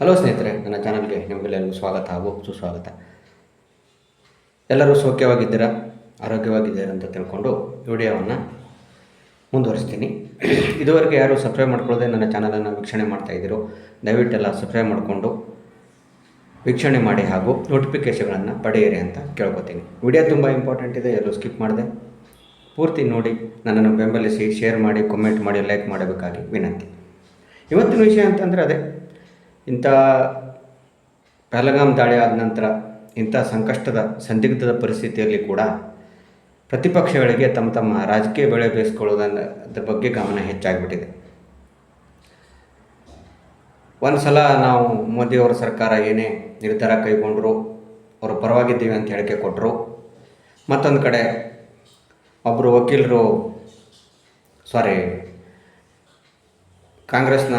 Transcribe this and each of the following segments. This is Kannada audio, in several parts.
ಹಲೋ ಸ್ನೇಹಿತರೆ, ನನ್ನ ಚಾನಲ್ಗೆ ನಿಮಗೆಲ್ಲರಿಗೂ ಸ್ವಾಗತ ಹಾಗೂ ಸುಸ್ವಾಗತ. ಎಲ್ಲರೂ ಸೌಖ್ಯವಾಗಿದ್ದೀರಾ? ಆರೋಗ್ಯವಾಗಿದ್ದೀರಾ ಅಂತ ತಿಳ್ಕೊಂಡು ವಿಡಿಯೋವನ್ನು ಮುಂದುವರಿಸ್ತೀನಿ. ಇದುವರೆಗೆ ಯಾರು ಸಬ್ಸ್ಕ್ರೈಬ್ ಮಾಡ್ಕೊಳ್ಳದೆ ನನ್ನ ಚಾನಲನ್ನು ವೀಕ್ಷಣೆ ಮಾಡ್ತಾ ಇದ್ದೀರೋ, ದಯವಿಟ್ಟೆಲ್ಲ ಸಬ್ಸ್ಕ್ರೈಬ್ ಮಾಡಿಕೊಂಡು ವೀಕ್ಷಣೆ ಮಾಡಿ ಹಾಗೂ ನೋಟಿಫಿಕೇಶನ್ಗಳನ್ನು ಪಡೆಯಿರಿ ಅಂತ ಕೇಳ್ಕೊತೀನಿ. ವಿಡಿಯೋ ತುಂಬ ಇಂಪಾರ್ಟೆಂಟ್ ಇದೆ ಎಲ್ಲರೂ ಸ್ಕಿಪ್ ಮಾಡಿದೆ ಪೂರ್ತಿ ನೋಡಿ, ನನ್ನನ್ನು ಬೆಂಬಲಿಸಿ ಶೇರ್ ಮಾಡಿ ಕಮೆಂಟ್ ಮಾಡಿ ಲೈಕ್ ಮಾಡಬೇಕಾಗಿ ವಿನಂತಿ. ಇವತ್ತಿನ ವಿಷಯ ಅಂತಂದರೆ ಅದೇ ಇಂಥ ಪಹಲಗಾಮ್ ದಾಳಿ ಆದ ನಂತರ ಇಂಥ ಸಂಕಷ್ಟದ ಸಂದಿಗ್ಧದ ಪರಿಸ್ಥಿತಿಯಲ್ಲಿ ಕೂಡ ಪ್ರತಿಪಕ್ಷಗಳಿಗೆ ತಮ್ಮ ತಮ್ಮ ರಾಜಕೀಯ ಬೆಳೆ ಬೇಯಿಸ್ಕೊಳ್ಳೋದನ್ನ ಬಗ್ಗೆ ಗಮನ ಹೆಚ್ಚಾಗಿಬಿಟ್ಟಿದೆ. ಒಂದು ಸಲ ನಾವು ಮೋದಿಯವರ ಸರ್ಕಾರ ಏನೇ ನಿರ್ಧಾರ ಕೈಗೊಂಡರು, ಅವರು ಪರವಾಗಿದ್ದೀವಿ ಅಂತ ಹೇಳಿಕೆ ಕೊಟ್ಟರು ಮತ್ತೊಂದು ಕಡೆ ಒಬ್ಬರು ವಕೀಲರು ಸಾರಿ ಕಾಂಗ್ರೆಸ್ನ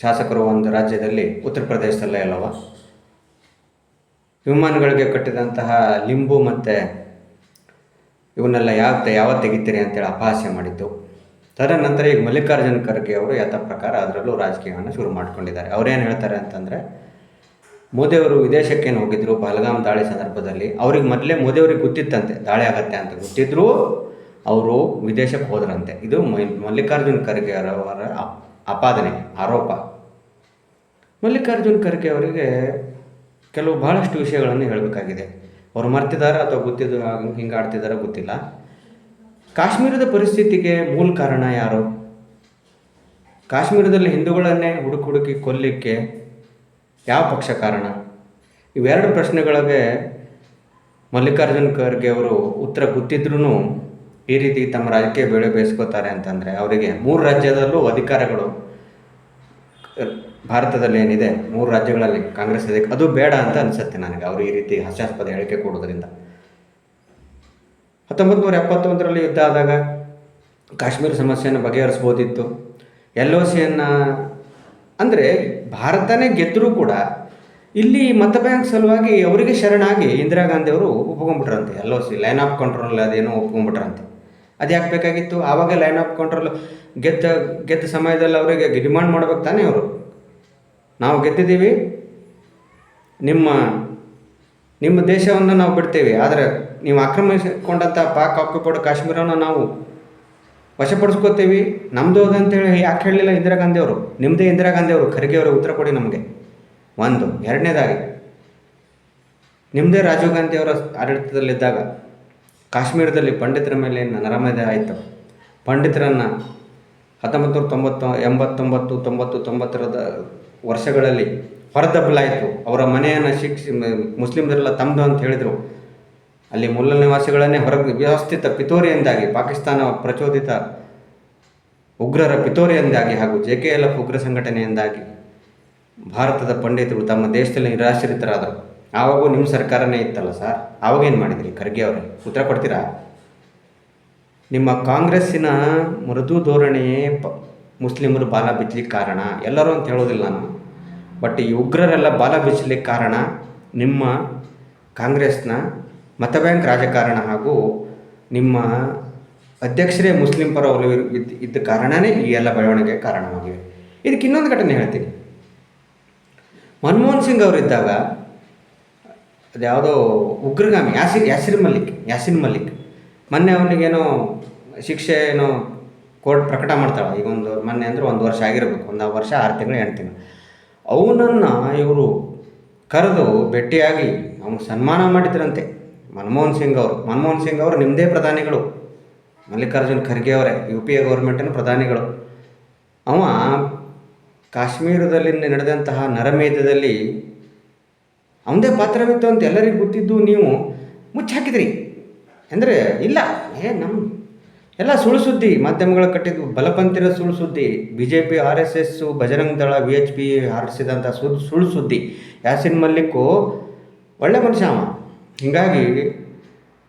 ಶಾಸಕರು ಒಂದು ರಾಜ್ಯದಲ್ಲಿ ಉತ್ತರ ಪ್ರದೇಶದಲ್ಲೇ ಅಲ್ಲವ? ವಿಮಾನಗಳಿಗೆ ಕಟ್ಟಿದಂತಹ ಲಿಂಬು ಮತ್ತು ಇವನ್ನೆಲ್ಲ ಯಾವ ಯಾವತ್ತು ತೆಗಿತೀರಿ ಅಂತೇಳಿ ಅಪಹಾಸ್ಯ ಮಾಡಿದ್ದು. ತದನಂತರ ಈಗ ಮಲ್ಲಿಕಾರ್ಜುನ ಖರ್ಗೆ ಅವರು ಯಥ ಪ್ರಕಾರ ಅದರಲ್ಲೂ ರಾಜಕೀಯವನ್ನು ಶುರು ಮಾಡ್ಕೊಂಡಿದ್ದಾರೆ. ಅವರೇನು ಹೇಳ್ತಾರೆ ಅಂತಂದರೆ ಮೋದಿಯವರು ವಿದೇಶಕ್ಕೇನು ಹೋಗಿದ್ರು ಬಲಗಾಮ್ ದಾಳಿ ಸಂದರ್ಭದಲ್ಲಿ, ಅವ್ರಿಗೆ ಮೊದಲೇ ಮೋದಿಯವ್ರಿಗೆ ಗೊತ್ತಿತ್ತಂತೆ, ದಾಳಿ ಆಗತ್ತೆ ಅಂತ ಗೊತ್ತಿದ್ದರೂ ಅವರು ವಿದೇಶಕ್ಕೆ ಹೋದ್ರಂತೆ. ಇದು ಮಲ್ಲಿಕಾರ್ಜುನ ಖರ್ಗೆ ಅವರ ಆಪಾದನೆ, ಆರೋಪ. ಮಲ್ಲಿಕಾರ್ಜುನ್ ಖರ್ಗೆ ಅವರಿಗೆ ಕೆಲವು ಬಹಳಷ್ಟು ವಿಷಯಗಳನ್ನು ಹೇಳಬೇಕಾಗಿದೆ. ಅವರು ಮರ್ತಿದ್ದಾರೆ ಅಥವಾ ಗೊತ್ತಿದ್ದು ಹಿಂಗೆ ಆಡ್ತಿದ್ದಾರೋ ಗೊತ್ತಿಲ್ಲ. ಕಾಶ್ಮೀರದ ಪರಿಸ್ಥಿತಿಗೆ ಮೂಲ ಕಾರಣ ಯಾರು? ಕಾಶ್ಮೀರದಲ್ಲಿ ಹಿಂದೂಗಳನ್ನೇ ಹುಡುಕಿ ಹುಡುಕಿ ಕೊಲ್ಲಿಕ್ಕೆ ಯಾವ ಪಕ್ಷ ಕಾರಣ? ಇವೆರಡು ಪ್ರಶ್ನೆಗಳಿಗೆ ಮಲ್ಲಿಕಾರ್ಜುನ್ ಖರ್ಗೆ ಅವರು ಉತ್ತರ ಗೊತ್ತಿದ್ರೂ ಈ ರೀತಿ ತಮ್ಮ ರಾಜಕೀಯ ಬೆಳೆ ಬೇಯಿಸ್ಕೋತಾರೆ ಅಂತಂದರೆ, ಅವರಿಗೆ ಮೂರು ರಾಜ್ಯದಲ್ಲೂ ಅಧಿಕಾರಗಳು ಭಾರತದಲ್ಲಿ ಏನಿದೆ, ಮೂರು ರಾಜ್ಯಗಳಲ್ಲಿ ಕಾಂಗ್ರೆಸ್ ಇದೆ. ಅದು ಬೇಡ ಅಂತ ಅನಿಸುತ್ತೆ ನನಗೆ ಅವರು ಈ ರೀತಿ ಹಾಸ್ಯಾಸ್ಪದ ಹೇಳಿಕೆ ಕೊಡೋದ್ರಿಂದ. ಹತ್ತೊಂಬತ್ತು ನೂರ ಎಪ್ಪತ್ತೊಂದರಲ್ಲಿ ಯುದ್ಧ ಆದಾಗ ಕಾಶ್ಮೀರ ಸಮಸ್ಯೆಯನ್ನು ಬಗೆಹರಿಸ್ಬೋದಿತ್ತು. ಎಲ್ ಒ ಸಿಯನ್ನು, ಅಂದರೆ ಭಾರತನೇ ಗೆದ್ದರೂ ಕೂಡ ಇಲ್ಲಿ ಮತ ಬ್ಯಾಂಕ್ ಸಲುವಾಗಿ ಅವರಿಗೆ ಶರಣಾಗಿ ಇಂದಿರಾ ಗಾಂಧಿ ಅವರು ಒಪ್ಕೊಂಡ್ಬಿಟ್ರಂತೆ. L O C line of control ಅದೇನೋ ಒಪ್ಕೊಂಡ್ಬಿಟ್ರಂತೆ. ಅದು ಯಾಕೆ ಬೇಕಾಗಿತ್ತು? ಆವಾಗ ಲೈನ್ ಆಫ್ ಕಂಟ್ರೋಲ್ ಗೆದ್ದ ಗೆದ್ದ ಸಮಯದಲ್ಲಿ ಅವರಿಗೆ ಡಿಮಾಂಡ್ ಮಾಡ್ಬೇಕು ತಾನೇ ಅವರು ನಾವು ಗೆದ್ದಿದ್ದೀವಿ. ನಿಮ್ಮ ನಿಮ್ಮ ದೇಶವನ್ನು ನಾವು ಬಿಡ್ತೇವೆ. ಆದರೆ ನೀವು ಆಕ್ರಮಿಸಿಕೊಂಡಂಥ ಪಾಕ್ ಆಕ್ಯುಪೈಡ್ ಕಾಶ್ಮೀರವನ್ನು ನಾವು ವಶಪಡಿಸ್ಕೋತೀವಿ. ನಮ್ಮದು ಅದಂತೇಳಿ ಯಾಕೆ ಹೇಳಲಿಲ್ಲ ಇಂದಿರಾ ಗಾಂಧಿ ಅವರು? ನಿಮ್ಮದೇ ಇಂದಿರಾ ಗಾಂಧಿ ಅವರು. ಖರ್ಗೆ ಅವರು ಉತ್ತರ ಕೊಡಿ ನಮಗೆ. ಒಂದು. ಎರಡನೇದಾಗಿ ನಿಮ್ಮದೇ ರಾಜೀವ್ ಗಾಂಧಿ ಅವರ ಆಡಳಿತದಲ್ಲಿದ್ದಾಗ ಕಾಶ್ಮೀರದಲ್ಲಿ ಪಂಡಿತರ ಮೇಲೆ ನರಮೇಧ ಆಯಿತು? ಪಂಡಿತರನ್ನು ಹತ್ತೊಂಬತ್ತು ನೂರ ತೊಂಬತ್ತು ಎಂಬತ್ತೊಂಬತ್ತು ತೊಂಬತ್ತು ತೊಂಬತ್ತರ ವರ್ಷಗಳಲ್ಲಿ ಹೊರದಬ್ಬಲಾಯಿತು. ಅವರ ಮನೆಯನ್ನು ಶಿಕ್ಷಿ ಮುಸ್ಲಿಮರೆಲ್ಲ ತಮ್ಮದು ಅಂತ ಹೇಳಿದರು. ಅಲ್ಲಿ ಮುಲ್ಲ ನಿವಾಸಿಗಳನ್ನೇ ಹೊರಗೆ ವ್ಯವಸ್ಥಿತ ಪಿತೋರಿಯಿಂದಾಗಿ, ಪಾಕಿಸ್ತಾನ ಪ್ರಚೋದಿತ ಉಗ್ರರ ಪಿತೋರಿಯಿಂದಾಗಿ ಹಾಗೂ ಜೆ ಕೆ ಎಲ್ ಎಫ್ ಉಗ್ರ ಸಂಘಟನೆಯಿಂದಾಗಿ ಭಾರತದ ಪಂಡಿತರು ತಮ್ಮ ದೇಶದಲ್ಲಿ ನಿರಾಶ್ರಿತರಾದರು. ಆವಾಗೂ ನಿಮ್ಮ ಸರ್ಕಾರನೇ ಇತ್ತಲ್ಲ ಸರ್? ಆವಾಗೇನು ಮಾಡಿದ್ರಿ ಖರ್ಗೆ ಅವರು? ಉತ್ತರ ಕೊಡ್ತೀರಾ? ನಿಮ್ಮ ಕಾಂಗ್ರೆಸ್ಸಿನ ಮೃದು ಧೋರಣೆಯೇ ಪ ಮುಸ್ಲಿಮರು ಬಾಲ ಬಿಚ್ಚಲಿಕ್ಕೆ ಕಾರಣ. ಎಲ್ಲರೂ ಅಂತ ಹೇಳೋದಿಲ್ಲ ನಾನು. ಬಟ್ ಈ ಉಗ್ರರೆಲ್ಲ ಬಾಲ ಬಿಚ್ಚಲಿಕ್ಕೆ ಕಾರಣ ನಿಮ್ಮ ಕಾಂಗ್ರೆಸ್ನ ಮತ ಬ್ಯಾಂಕ್ ರಾಜಕಾರಣ ಹಾಗೂ ನಿಮ್ಮ ಅಧ್ಯಕ್ಷರೇ ಮುಸ್ಲಿಂ ಪರ ಇದ್ದ ಇದ್ದ ಕಾರಣವೇ ಈ ಎಲ್ಲ ಬೆಳವಣಿಗೆ ಕಾರಣವಾಗಿವೆ. ಇದಕ್ಕೆ ಇನ್ನೊಂದು ಘಟನೆ ಹೇಳ್ತೀನಿ. ಮನಮೋಹನ್ ಸಿಂಗ್ ಅವರಿದ್ದಾಗ ಅದ್ಯಾವುದೋ ಉಗ್ರಗಾಮಿ, ಯಾಸಿರ್ ಯಾಸಿರ್ ಮಲ್ಲಿಕ್, ಯಾಸಿನ್ ಮಲ್ಲಿಕ್. ಮೊನ್ನೆ ಅವನಿಗೇನೋ ಶಿಕ್ಷೆ ಏನೋ ಕೋರ್ಟ್ ಪ್ರಕಟ ಮಾಡ್ತಾಳೆ. ಈಗ ಒಂದು ಮೊನ್ನೆ ಅಂದರೆ ಒಂದು ವರ್ಷ ಆಗಿರಬೇಕು. ಒಂದು ವರ್ಷ, ಆರು ತಿಂಗಳು, ಎಂಟು ತಿಂಗಳು. ಅವನನ್ನು ಇವರು ಕರೆದು ಭೇಟಿಯಾಗಿ ಅವನು ಸನ್ಮಾನ ಮಾಡಿದ್ರಂತೆ. ಮನಮೋಹನ್ ಸಿಂಗ್ ಅವರು. ಮನಮೋಹನ್ ಸಿಂಗ್ ಅವರು ನಿಮ್ಮದೇ ಪ್ರಧಾನಿಗಳು. ಮಲ್ಲಿಕಾರ್ಜುನ್ ಖರ್ಗೆ ಅವರೇ, ಯು ಪಿ ಎ ಗೌರ್ಮೆಂಟಿನ ಪ್ರಧಾನಿಗಳು. ಅವ ಕಾಶ್ಮೀರದಲ್ಲಿ ನಡೆದಂತಹ ನರಮೇಧದಲ್ಲಿ ಅವನದೇ ಪಾತ್ರವಿತ್ತು ಅಂತ ಎಲ್ಲರಿಗೂ ಗೊತ್ತಿದ್ದು ನೀವು ಮುಚ್ಚಾಕಿದ್ರಿ ಅಂದರೆ ಇಲ್ಲ, ಏ ನಮ್ಮ ಎಲ್ಲ ಸುಳ್ಳು ಸುದ್ದಿ, ಮಾಧ್ಯಮಗಳು ಕಟ್ಟಿದ್ದು ಬಲಪಂಥಿರ ಸುಳ್ಳು ಸುದ್ದಿ B J P R S S Bajrang Dal V H P ಹಾರಿಸಿದಂಥ ಸುಳ್ಳು ಸುಳ್ಳು ಸುದ್ದಿ. ಯಾಸಿನ್ ಮಲ್ಲಿಕ್ಕು ಒಳ್ಳೆ ಮನುಷ್ಯ ಅವ. ಹೀಗಾಗಿ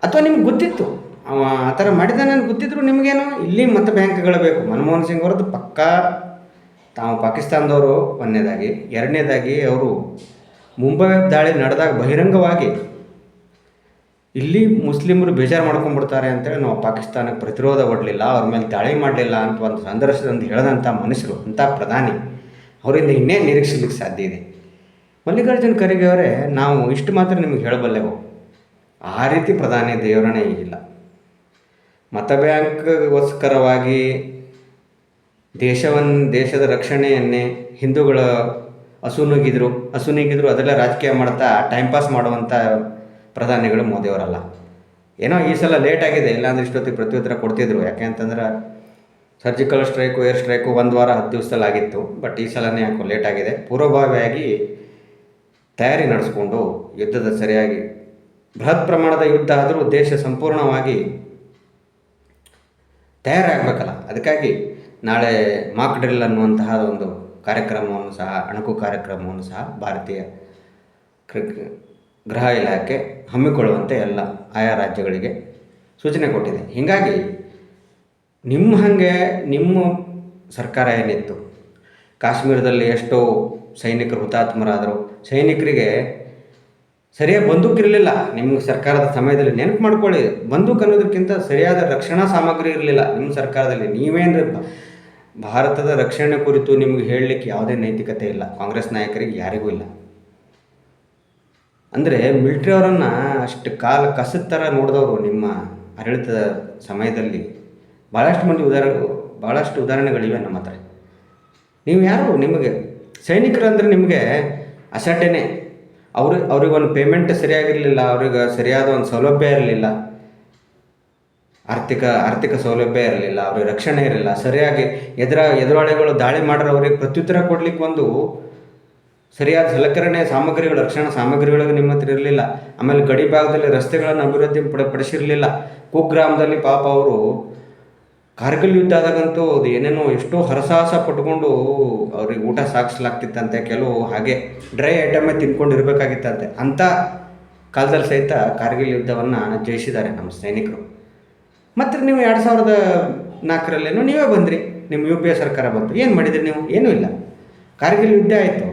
ಅಥವಾ ನಿಮ್ಗೆ ಗೊತ್ತಿತ್ತು. ಅವ ಆ ಥರ ಮಾಡಿದ್ದಾನೆ ಅಂತ ಗೊತ್ತಿದ್ರು ನಿಮಗೇನು? ಇಲ್ಲಿ ಮತ ಬ್ಯಾಂಕ್ಗಳು ಬೇಕು. ಮನಮೋಹನ್ ಸಿಂಗ್ ಅವ್ರದ್ದು ಪಕ್ಕಾ. ತಾವು ಪಾಕಿಸ್ತಾನದವರು ಒಂದನೇದಾಗಿ. ಎರಡನೇದಾಗಿ ಅವರು ಮುಂಬೈ ದಾಳಿ ನಡೆದಾಗ ಬಹಿರಂಗವಾಗಿ ಇಲ್ಲಿ ಮುಸ್ಲಿಮರು ಬೇಜಾರು ಮಾಡ್ಕೊಂಡ್ಬಿಡ್ತಾರೆ ಅಂತೇಳಿ ನಾವು ಪಾಕಿಸ್ತಾನಕ್ಕೆ ಪ್ರತಿರೋಧ ಒಡಲಿಲ್ಲ ಅವ್ರ ಮೇಲೆ ದಾಳಿ ಮಾಡಲಿಲ್ಲ ಅಂತ ಒಂದು ಸಂದರ್ಶನದಲ್ಲಿ ಹೇಳಿದಂಥ ಮನುಷ್ಯರು ಅಂಥ ಪ್ರಧಾನಿ, ಅವರಿಂದ ಇನ್ನೇ ನಿರೀಕ್ಷಿಸಲಿಕ್ಕೆ ಸಾಧ್ಯ ಇದೆ? ಮಲ್ಲಿಕಾರ್ಜುನ ಖರ್ಗೆ ಅವರೇ, ನಾವು ಇಷ್ಟು ಮಾತ್ರ ನಿಮಗೆ ಹೇಳಬಲ್ಲೆವು. ಆ ರೀತಿ ಪ್ರಧಾನಿ ದೇವರಣೆ ಈಗಿಲ್ಲ ಮತ ಬ್ಯಾಂಕ್ಗೋಸ್ಕರವಾಗಿ ದೇಶವನ್ನು ದೇಶದ ರಕ್ಷಣೆಯನ್ನೇ ಹಿಂದೂಗಳ ಹಸುನುಗಿದ್ರು ಹಸುನಿಗಿದ್ರು ಅದೆಲ್ಲ ರಾಜಕೀಯ ಮಾಡ್ತಾ ಟೈಮ್ ಪಾಸ್ ಮಾಡುವಂಥ ಪ್ರಧಾನಿಗಳು ಮೋದಿಯವರಲ್ಲ. ಏನೋ ಈ ಸಲ ಲೇಟ್ ಆಗಿದೆ, ಇಲ್ಲಾಂದ್ರೆ ಇಷ್ಟೊತ್ತಿಗೆ ಪ್ರತ್ಯುತ್ತರ ಕೊಡ್ತಿದ್ರು. ಯಾಕೆ ಅಂತಂದ್ರೆ ಸರ್ಜಿಕಲ್ ಸ್ಟ್ರೈಕು ಏರ್ ಸ್ಟ್ರೈಕು ಒಂದು ವಾರ ಹತ್ತು ದಿವಸದಲ್ಲಿ ಬಟ್ ಈ ಸಲನೇ ಯಾಕೋ ಲೇಟ್ ಆಗಿದೆ. ಪೂರ್ವಭಾವಿಯಾಗಿ ತಯಾರಿ ನಡೆಸ್ಕೊಂಡು ಯುದ್ಧದ ಸರಿಯಾಗಿ, ಬೃಹತ್ ಪ್ರಮಾಣದ ಯುದ್ಧ ಆದರೂ ದೇಶ ಸಂಪೂರ್ಣವಾಗಿ ತಯಾರಾಗಬೇಕಲ್ಲ. ಅದಕ್ಕಾಗಿ ನಾಳೆ ಮಾಕ್ ಡ್ರಿಲ್ ಅನ್ನುವಂತಹ ಒಂದು ಕಾರ್ಯಕ್ರಮವನ್ನು ಸಹ, ಅಣಕು ಕಾರ್ಯಕ್ರಮವನ್ನು ಸಹ ಭಾರತೀಯ ಗೃಹ ಇಲಾಖೆ ಹಮ್ಮಿಕೊಳ್ಳುವಂತೆ ಎಲ್ಲ ಆಯಾ ರಾಜ್ಯಗಳಿಗೆ ಸೂಚನೆ ಕೊಟ್ಟಿದೆ. ಹೀಗಾಗಿ ನಿಮ್ಮ ಹಾಗೆ ನಿಮ್ಮ ಸರ್ಕಾರ ಏನಿತ್ತು? ಕಾಶ್ಮೀರದಲ್ಲಿ ಎಷ್ಟೋ ಸೈನಿಕರು ಹುತಾತ್ಮರಾದರು. ಸೈನಿಕರಿಗೆ ಸರಿಯಾಗಿ ಬಂದೂಕಿರಲಿಲ್ಲ ನಿಮ್ಮ ಸರ್ಕಾರದ ಸಮಯದಲ್ಲಿ ನೆನಪು ಮಾಡ್ಕೊಳ್ಳಿ. ಬಂದೂಕು ಅನ್ನೋದಕ್ಕಿಂತ ಸರಿಯಾದ ರಕ್ಷಣಾ ಸಾಮಗ್ರಿ ಇರಲಿಲ್ಲ. ನಿಮ್ಮ ಸರ್ಕಾರದಲ್ಲಿ ನೀವೇನು ಭಾರತದ ರಕ್ಷಣೆ ಕುರಿತು ನಿಮಗೆ ಹೇಳಲಿಕ್ಕೆ ಯಾವುದೇ ನೈತಿಕತೆ ಇಲ್ಲ. ಕಾಂಗ್ರೆಸ್ ನಾಯಕರಿಗೆ ಯಾರಿಗೂ ಇಲ್ಲ. ಅಂದರೆ ಮಿಲ್ಟ್ರಿ ಅವರನ್ನು ಅಷ್ಟು ಕಾಲ ಕಸದ ಥರ ನೋಡಿದವರು ನಿಮ್ಮ ಆಡಳಿತದ ಸಮಯದಲ್ಲಿ ಭಾಳಷ್ಟು ಮಂದಿ ಉದಾಹರ ಭಾಳಷ್ಟು ಉದಾಹರಣೆಗಳಿವೆ ನಮ್ಮ ಹತ್ರ. ನೀವು ಯಾರು? ನಿಮಗೆ ಸೈನಿಕರು ಅಂದರೆ ನಿಮಗೆ ಅಸಡ್ಡೆನೆ. ಅವ್ರಿಗೆ ಅವ್ರಿಗೆ ಒಂದು ಪೇಮೆಂಟ್ ಸರಿಯಾಗಿರಲಿಲ್ಲ, ಅವ್ರಿಗೆ ಸರಿಯಾದ ಒಂದು ಸೌಲಭ್ಯ ಇರಲಿಲ್ಲ. ಆರ್ಥಿಕ ಆರ್ಥಿಕ ಸೌಲಭ್ಯ ಇರಲಿಲ್ಲ, ಅವ್ರಿಗೆ ರಕ್ಷಣೆ ಇರಲಿಲ್ಲ, ಸರಿಯಾಗಿ ಎದುರ, ಎದುರಾಳಿಗಳು ದಾಳಿ ಮಾಡಿದ್ರೆ ಅವರಿಗೆ ಪ್ರತ್ಯುತ್ತರ ಕೊಡ್ಲಿಕ್ಕೆ ಒಂದು ಸರಿಯಾದ ಸಲಕರಣೆ, ಸಾಮಗ್ರಿಗಳು, ರಕ್ಷಣಾ ಸಾಮಗ್ರಿಗಳಿಗೆ ನಿಮ್ಮ ಹತ್ರ ಇರಲಿಲ್ಲ. ಆಮೇಲೆ ಗಡಿ ಭಾಗದಲ್ಲಿ ರಸ್ತೆಗಳನ್ನು ಅಭಿವೃದ್ಧಿ ಪಡ, ಪಡಿಸಿರಲಿಲ್ಲ. ಕುಗ್ರಾಮದಲ್ಲಿ ಪಾಪ ಅವರು ಕಾರ್ಗಿಲ್ ಯುದ್ಧ ಆದಾಗಂತೂ ಅದು ಏನೇನೋ ಎಷ್ಟೋ ಹರಸಾಹಸ ಪಟ್ಕೊಂಡು ಅವ್ರಿಗೆ ಊಟ ಸಾಗಿಸ್ಲಾಗ್ತಿತ್ತಂತೆ ಕೆಲವು ಹಾಗೆ ಡ್ರೈ ಐಟಮೇ ತಿನ್ಕೊಂಡು ಇರಬೇಕಾಗಿತ್ತಂತೆ ಅಂಥ ಕಾಲದಲ್ಲಿ ಸಹಿತ ಕಾರ್ಗಿಲ್ ಯುದ್ಧವನ್ನು ಜಯಿಸಿದ್ದಾರೆ ನಮ್ಮ ಸೈನಿಕರು. ಮತ್ತು ನೀವು ಎರಡು ಸಾವಿರದ ನಾಲ್ಕರಲ್ಲೇನು ನೀವೇ ಬಂದ್ರಿ. ನಿಮ್ಮ ಯು ಪಿ ಎ ಸರ್ಕಾರ ಬಂತು. ಏನು ಮಾಡಿದ್ರಿ ನೀವು? ಏನೂ ಇಲ್ಲ. ಕಾರ್ಗಿಲ್ ಯುದ್ಧ ಆಯಿತು.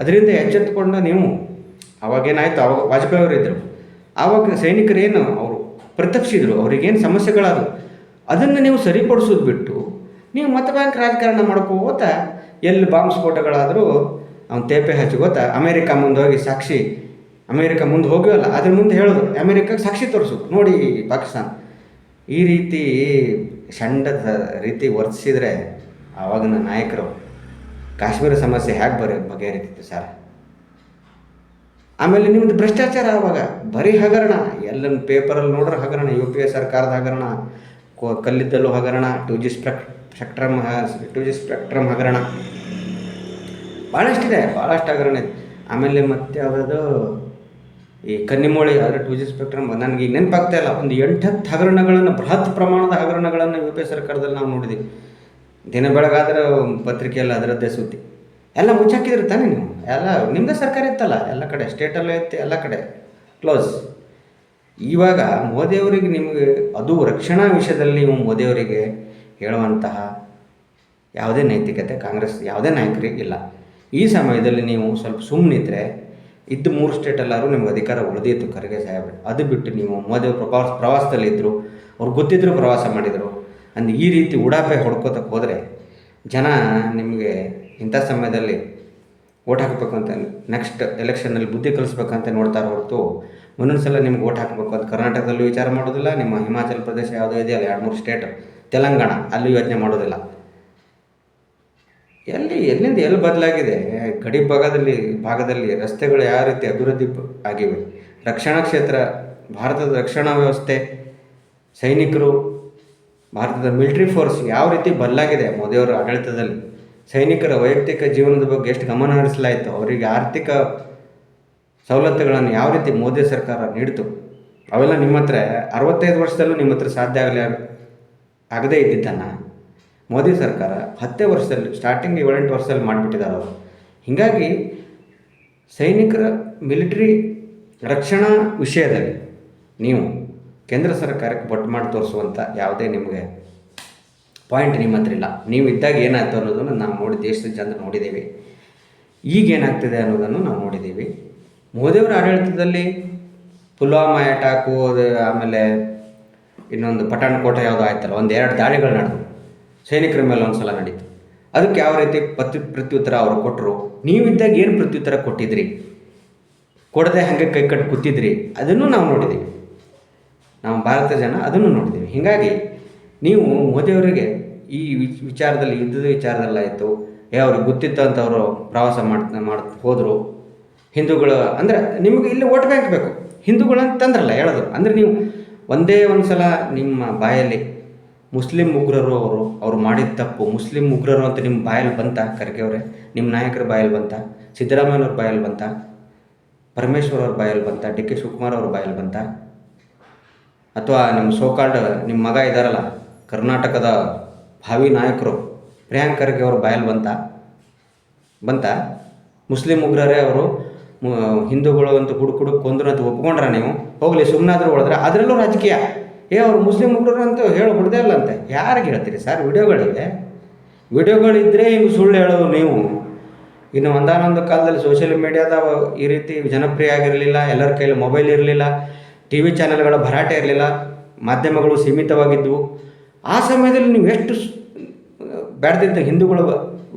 ಅದರಿಂದ ಎಚ್ಚೆತ್ತುಕೊಂಡು ನೀವು, ಅವಾಗೇನಾಯಿತು? ಅವಾಗ ವಾಜಪೇಯಿ ಅವರು ಇದ್ದರು ಆವಾಗ ಸೈನಿಕರೇನು ಅವರು ಪ್ರತ್ಯಕ್ಷಿದ್ರು. ಅವ್ರಿಗೇನು ಸಮಸ್ಯೆಗಳಾದವು. ಅದನ್ನು ನೀವು ಸರಿಪಡಿಸೋದು ಬಿಟ್ಟು, ನೀವು ಮತ ಬ್ಯಾಂಕ್ ರಾಜಕಾರಣ ಮಾಡ್ಕೋತ ಎಲ್ಲಿ ಬಾಂಬ್ ಸ್ಫೋಟಗಳಾದರೂ ಅವ್ನು ತೇಪೆ ಹಚ್ಕೋತ ಅಮೇರಿಕಾ ಮುಂದೆ ಹೋಗಿ ಸಾಕ್ಷಿ, ಅಮೇರಿಕಾ ಮುಂದೆ ಹೋಗಿವಲ್ಲ ಅದ್ರ ಮುಂದೆ ಹೇಳೋದು ಅಮೇರಿಕಾಗೆ ಸಾಕ್ಷಿ ತೋರಿಸು ನೋಡಿ ಪಾಕಿಸ್ತಾನ. ಈ ರೀತಿ ಷಂಡದ ರೀತಿ ವರ್ತಿಸಿದರೆ ಆವಾಗಿನ ನಾಯಕರು ಕಾಶ್ಮೀರ ಸಮಸ್ಯೆ ಹೇಗೆ ಬರ, ಬಗೆಹರಿತಿತ್ತು ಸರ್? ಆಮೇಲೆ ನಿಮ್ಮದು ಭ್ರಷ್ಟಾಚಾರ ಆವಾಗ ಬರೀ ಹಗರಣ, ಎಲ್ಲನ ಪೇಪರಲ್ಲಿ ನೋಡ್ರೆ ಹಗರಣ, ಯು ಪಿ ಎ ಸರ್ಕಾರದ ಹಗರಣ ಕಲ್ಲಿದ್ದಲು ಹಗರಣ, two G spec, spectrum two G spectrum ಹಗರಣ. ಭಾಳಷ್ಟಿದೆ ಭಾಳಷ್ಟು ಹಗರಣ ಇದೆ ಆಮೇಲೆ ಮತ್ತೆ ಯಾವುದಾದ್ರು ಈ ಕನ್ನಿಮೋಳಿ ಆದರೆ ಟು ಜಿ ಸ್ಪೆಕ್ಟ್ರಮ್ ನನಗೆ ನೆನಪಾಗ್ತಾ ಇಲ್ಲ. ಒಂದು ಎಂಟತ್ತು ಹಗರಣಗಳನ್ನು, ಬೃಹತ್ ಪ್ರಮಾಣದ ಹಗರಣಗಳನ್ನು ಯು ಪಿ ಎ ಸರ್ಕಾರದಲ್ಲಿ ನಾವು ನೋಡಿದ್ದೀವಿ ದಿನ ಬೆಳಗಾದ್ರೆ ಪತ್ರಿಕೆಯಲ್ಲಿ ಅದರದ್ದೇ ಸುದ್ದಿ. ಎಲ್ಲ ಮುಚ್ಚಾಕಿದ್ರೆ ತಾನೇ ನೀವು? ಎಲ್ಲ ನಿಮ್ಮದೇ ಸರ್ಕಾರ ಇತ್ತಲ್ಲ? ಎಲ್ಲ ಕಡೆ ಸ್ಟೇಟಲ್ಲೂ ಇತ್ತು, ಎಲ್ಲ ಕಡೆ. ಕ್ಲೋಸ್ ಇವಾಗ ಮೋದಿಯವರಿಗೆ ನಿಮಗೆ ಅದು ರಕ್ಷಣಾ ವಿಷಯದಲ್ಲಿ ನೀವು ಮೋದಿಯವರಿಗೆ ಹೇಳುವಂತಹ ಯಾವುದೇ ನೈತಿಕತೆ ಕಾಂಗ್ರೆಸ್ ಯಾವುದೇ ನಾಯಕರಿಗೆ ಇಲ್ಲ. ಈ ಸಮಯದಲ್ಲಿ ನೀವು ಸ್ವಲ್ಪ ಸುಮ್ಮನಿದ್ರೆ ಇದ್ದು ಮೂರು ಸ್ಟೇಟಲ್ಲಾದ್ರೂ ನಿಮ್ಗೆ ಅಧಿಕಾರ ಉಳಿದಿತ್ತು ಖರ್ಗೆ ಸಾಹೇಬ್ರೆ. ಅದು ಬಿಟ್ಟು ನೀವು ಮೋದಿ ಪ್ರವಾಸ ಪ್ರವಾಸದಲ್ಲಿದ್ದರು ಅವ್ರು ಗೊತ್ತಿದ್ರು ಪ್ರವಾಸ ಮಾಡಿದರು. ಅಂದ್ ಈ ರೀತಿ ಉಡಾಪೆ ಹೊಡ್ಕೋತಕ್ಕೆ ಹೋದರೆ ಜನ ನಿಮಗೆ ಇಂಥ ಸಮಯದಲ್ಲಿ ಓಟ್ ಹಾಕಬೇಕು ಅಂತ ನೆಕ್ಸ್ಟ್ ಎಲೆಕ್ಷನಲ್ಲಿ ಬುದ್ಧಿ ಕಲಿಸ್ಬೇಕಂತ ನೋಡ್ತಾರೆ ಹೊರತು ಒಂದೊಂದು ಸಲ ನಿಮ್ಗೆ ಓಟ್ ಹಾಕಬೇಕು ಅಂತ ಕರ್ನಾಟಕದಲ್ಲೂ ವಿಚಾರ ಮಾಡೋದಿಲ್ಲ, ನಿಮ್ಮ ಹಿಮಾಚಲ ಪ್ರದೇಶ ಯಾವುದೋ ಇದೆಯಲ್ಲ, ಎರಡು ಮೂರು ಸ್ಟೇಟ್ ತೆಲಂಗಾಣ ಅಲ್ಲೂ ಯೋಚನೆ ಮಾಡೋದಿಲ್ಲ. ಎಲ್ಲಿ, ಎಲ್ಲಿಂದ ಎಲ್ಲಿ ಬದಲಾಗಿದೆ? ಗಡಿ ಭಾಗದಲ್ಲಿ ಭಾಗದಲ್ಲಿ ರಸ್ತೆಗಳು ಯಾವ ರೀತಿ ಅಭಿವೃದ್ಧಿ ಆಗಿವೆ? ರಕ್ಷಣಾ ಕ್ಷೇತ್ರ, ಭಾರತದ ರಕ್ಷಣಾ ವ್ಯವಸ್ಥೆ, ಸೈನಿಕರು, ಭಾರತದ ಮಿಲಿಟ್ರಿ ಫೋರ್ಸ್ ಯಾವ ರೀತಿ ಬದಲಾಗಿದೆ? ಮೋದಿಯವರ ಆಡಳಿತದಲ್ಲಿ ಸೈನಿಕರ ವೈಯಕ್ತಿಕ ಜೀವನದ ಬಗ್ಗೆ ಎಷ್ಟು ಗಮನ ಹರಿಸಲಾಯಿತು? ಅವರಿಗೆ ಆರ್ಥಿಕ ಸವಲತ್ತುಗಳನ್ನು ಯಾವ ರೀತಿ ಮೋದಿ ಸರ್ಕಾರ ನೀಡಿತು? ಅವೆಲ್ಲ ನಿಮ್ಮ ಹತ್ರ, ಅರವತ್ತೈದು ವರ್ಷದಲ್ಲೂ ನಿಮ್ಮ ಹತ್ರ ಸಾಧ್ಯ ಆಗಲಿ ಆಗದೇ ಇದ್ದಿದ್ದನ್ನು ಮೋದಿ ಸರ್ಕಾರ ಹತ್ತೇ ವರ್ಷದಲ್ಲಿ ಸ್ಟಾರ್ಟಿಂಗ್ ಏಳೆಂಟು ವರ್ಷದಲ್ಲಿ ಮಾಡಿಬಿಟ್ಟಿದ್ದಾರೆ ಅವರು. ಹೀಗಾಗಿ ಸೈನಿಕರ ಮಿಲಿಟರಿ ರಕ್ಷಣಾ ವಿಷಯದಲ್ಲಿ ನೀವು ಕೇಂದ್ರ ಸರ್ಕಾರಕ್ಕೆ ಬೊಟ್ಟು ಮಾಡಿ ತೋರಿಸುವಂಥ ಯಾವುದೇ ನಿಮಗೆ ಪಾಯಿಂಟ್ ನಿಮ್ಮ ಹತ್ರ ಇಲ್ಲ. ನೀವು ಇದ್ದಾಗ ಏನಾಯ್ತು ಅನ್ನೋದನ್ನು ನಾವು ನೋಡಿ, ದೇಶದ ಜನ ನೋಡಿದ್ದೀವಿ. ಈಗ ಏನಾಗ್ತಿದೆ ಅನ್ನೋದನ್ನು ನಾವು ನೋಡಿದ್ದೀವಿ. ಮೋದಿಯವರ ಆಡಳಿತದಲ್ಲಿ ಪುಲ್ವಾಮಾ ಅಟ್ಯಾಕು ಆಮೇಲೆ ಇನ್ನೊಂದು ಪಠಾಣ್ಕೋಟೆ ಯಾವುದೋ ಆಯ್ತಲ್ಲ ಒಂದು ಎರಡು ದಾಳಿಗಳು ನಡೆದು ಸೈನಿಕರ ಮೇಲೆ ಒಂದು ಸಲ ನಡೀತು. ಅದಕ್ಕೆ ಯಾವ ರೀತಿ ಪ್ರತಿ ಪ್ರತ್ಯುತ್ತರ ಅವರು ಕೊಟ್ಟರು ನೀವಿದ್ದಾಗ ಏನು ಪ್ರತ್ಯುತ್ತರ ಕೊಟ್ಟಿದ್ರಿ? ಕೊಡದೆ ಹಾಗೆ ಕೈ ಕಟ್ಟು ಕೂತಿದ್ರಿ, ಅದನ್ನು ನಾವು ನೋಡಿದ್ದೀವಿ ನಾವು ಭಾರತ ಜನ ಅದನ್ನು ನೋಡಿದ್ದೀವಿ ಹೀಗಾಗಿ, ನೀವು ಮೋದಿಯವರಿಗೆ ಈ ವಿಚ್ ವಿಚಾರದಲ್ಲಿ, ಯುದ್ಧದ ವಿಚಾರದಲ್ಲಾಯಿತು ಏ, ಅವ್ರಿಗೆ ಗೊತ್ತಿತ್ತು ಅಂತ ಅವರು ಪ್ರವಾಸ ಮಾಡ್ತಾ ಮಾಡ್ ಹೋದರು. ಹಿಂದೂಗಳು, ಅಂದರೆ ನಿಮಗೆ ಇಲ್ಲಿ ಓಟ್ ಬ್ಯಾಂಕ್ ಬೇಕು. ಹಿಂದೂಗಳು ಅಂತಂದ್ರಲ್ಲ ಹೇಳೋದು. ಅಂದರೆ ನೀವು ಒಂದೇ ಒಂದು ಸಲ ನಿಮ್ಮ ಬಾಯಲ್ಲಿ ಮುಸ್ಲಿಂ ಉಗ್ರರು ಅವರು, ಅವ್ರು ಮಾಡಿದ ತಪ್ಪು. ಮುಸ್ಲಿಂ ಉಗ್ರರು ಅಂತ ನಿಮ್ಮ ಬಾಯಲ್ಲಿ ಬಂತ, ಖರ್ಗೆ ಅವರೇ? ನಿಮ್ಮ ನಾಯಕರ ಬಾಯಲ್ಲಿ ಬಂತ? ಸಿದ್ದರಾಮಯ್ಯನವ್ರ ಬಾಯಲ್ಲಿ ಬಂತ? ಪರಮೇಶ್ವರ್ ಅವ್ರ ಬಾಯಲ್ಲಿ ಬಂತ? ಡಿ ಕೆ ಶಿವಕುಮಾರ್ ಅವ್ರ ಬಾಯಲ್ಲಿ ಬಂತ? ಅಥವಾ ನಿಮ್ಮ ಸೋಕಾಲ್ಡ್ ನಿಮ್ಮ ಮಗ ಇದ್ದಾರಲ್ಲ ಕರ್ನಾಟಕದ ಭಾವಿ ನಾಯಕರು, ಪ್ರಿಯಾಂಕ್ ಖರ್ಗೆ ಅವ್ರ ಬಾಯಲ್ಲಿ ಬಂತ? ಬಂತ? ಮುಸ್ಲಿಂ ಉಗ್ರರೇ ಅವರು ಹಿಂದೂಗಳು ಅಂತ ಹುಡುಕ್ ಹುಡುಕ್ ಕೊಂದ್ರು ಅಂತ ಒಪ್ಕೊಂಡ್ರ ನೀವು? ಹೋಗಲಿ ಸುಮ್ಮನಾದ್ರೂ ಹೊಡೆದ್ರೆ ಅದರಲ್ಲೂ ರಾಜಕೀಯ. ಏ, ಅವ್ರು ಮುಸ್ಲಿಂ ಹುಡುಗರು ಅಂತ ಹೇಳಿ ಹೊಡೆದೇ ಇಲ್ಲ ಅಂತೆ ಯಾರಿಗೆ ಹೇಳ್ತೀರಿ ಸರ್? ವಿಡಿಯೋಗಳಿವೆ ವಿಡಿಯೋಗಳಿದ್ದರೆ ಇವು ಸುಳ್ಳು ಹೇಳೋದು ನೀವು. ಇನ್ನು ಒಂದಾನೊಂದು ಕಾಲದಲ್ಲಿ ಸೋಷಿಯಲ್ ಮೀಡಿಯಾದ ಈ ರೀತಿ ಜನಪ್ರಿಯ ಆಗಿರಲಿಲ್ಲ, ಎಲ್ಲರ ಕೈಯಲ್ಲಿ ಮೊಬೈಲ್ ಇರಲಿಲ್ಲ ಟಿ ವಿ ಚಾನೆಲ್ಗಳ ಭರಾಟೆ ಇರಲಿಲ್ಲ, ಮಾಧ್ಯಮಗಳು ಸೀಮಿತವಾಗಿದ್ದವು ಆ ಸಮಯದಲ್ಲಿ ನೀವು ಎಷ್ಟು ಬೆಳೆದಿದ್ದ ಹಿಂದೂಗಳ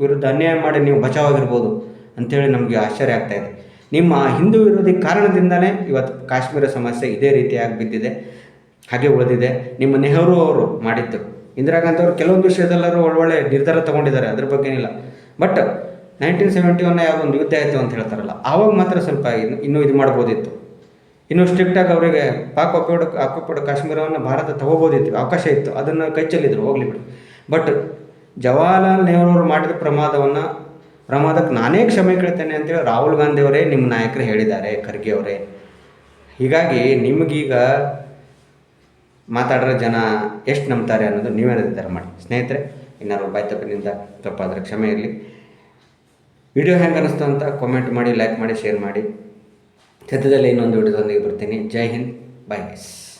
ವಿರುದ್ಧ ಅನ್ಯಾಯ ಮಾಡಿ ನೀವು ಬಚಾವಾಗಿರ್ಬೋದು ಅಂಥೇಳಿ ನಮಗೆ ಆಶ್ಚರ್ಯ ಆಗ್ತಾಯಿದೆ ನಿಮ್ಮ ಹಿಂದೂ ವಿರೋಧಿ ಕಾರಣದಿಂದಲೇ ಇವತ್ತು ಕಾಶ್ಮೀರ ಸಮಸ್ಯೆ ಇದೇ ರೀತಿಯಾಗಿ ಬಿದ್ದಿದೆ ಹಾಗೆ ಉಳಿದಿದೆ. ನಿಮ್ಮ ನೆಹರು ಅವರು ಮಾಡಿದ್ದು. ಇಂದಿರಾ ಗಾಂಧಿ ಅವರು ಕೆಲವೊಂದು ವಿಷಯದಲ್ಲರೂ ಒಳ್ಳೊಳ್ಳೆ ನಿರ್ಧಾರ ತಗೊಂಡಿದ್ದಾರೆ. ಅದ್ರ ಬಗ್ಗೆ ಏನಿಲ್ಲ ಬಟ್ ನೈನ್ಟೀನ್ ಸೆವೆಂಟಿ ಒನ್ ಯಾವುದೋ ಒಂದು ಯುದ್ಧ ಆಯಿತು ಅಂತ ಹೇಳ್ತಾರಲ್ಲ, ಆವಾಗ ಮಾತ್ರ ಸ್ವಲ್ಪ ಇನ್ನು, ಇನ್ನೂ ಇದು ಮಾಡ್ಬೋದಿತ್ತು. ಇನ್ನೂ ಸ್ಟ್ರಿಕ್ಟಾಗಿ ಅವರಿಗೆ ಪಾಕ್ ಒಪ್ಪಿಡ ಆಕ್ಯುಪೈಡ್ ಕಾಶ್ಮೀರವನ್ನು ಭಾರತ ತಗೋಬೋದಿತ್ತು. ಅವಕಾಶ ಇತ್ತು. ಅದನ್ನು ಕೈ ಚೆಲ್ಲಿದ್ರು ಹೋಗಲಿ ಬಿಡಿ. ಬಟ್ ಜವಾಹರ್ಲಾಲ್ ನೆಹರು ಅವರು ಮಾಡಿದ ಪ್ರಮಾದವನ್ನು ಪ್ರಮಾದಕ್ಕೆ ನಾನೇ ಕ್ಷಮೆ ಕೇಳ್ತೇನೆ ಅಂತೇಳಿ ರಾಹುಲ್ ಗಾಂಧಿ ಅವರೇ ನಿಮ್ಮ ನಾಯಕರು ಹೇಳಿದ್ದಾರೆ, ಖರ್ಗೆ ಅವರೇ. ಹೀಗಾಗಿ ನಿಮಗೀಗ ಮಾತಾಡಿರೋ ಜನ ಎಷ್ಟು ನಂಬ್ತಾರೆ ಅನ್ನೋದು ನೀವೇ ನಿರ್ಧಾರ ಮಾಡಿ. ಸ್ನೇಹಿತರೆ, ಇನ್ನಾರು ಬಾಯ್ ತಪ್ಪಿನಿಂದ ತಪ್ಪಾದರೆ ಕ್ಷಮೆ ಇರಲಿ. ವಿಡಿಯೋ ಹೆಂಗೆ ಅನ್ನಿಸ್ತು ಅಂತ ಕಾಮೆಂಟ್ ಮಾಡಿ ಲೈಕ್ ಮಾಡಿ ಶೇರ್ ಮಾಡಿ. ಸದ್ಯದಲ್ಲಿ ಇನ್ನೊಂದು ವಿಡಿಯೋದೊಂದಿಗೆ ಬರ್ತೀನಿ. ಜೈ ಹಿಂದ್ ಬಾಯ್ ಗೈಸ್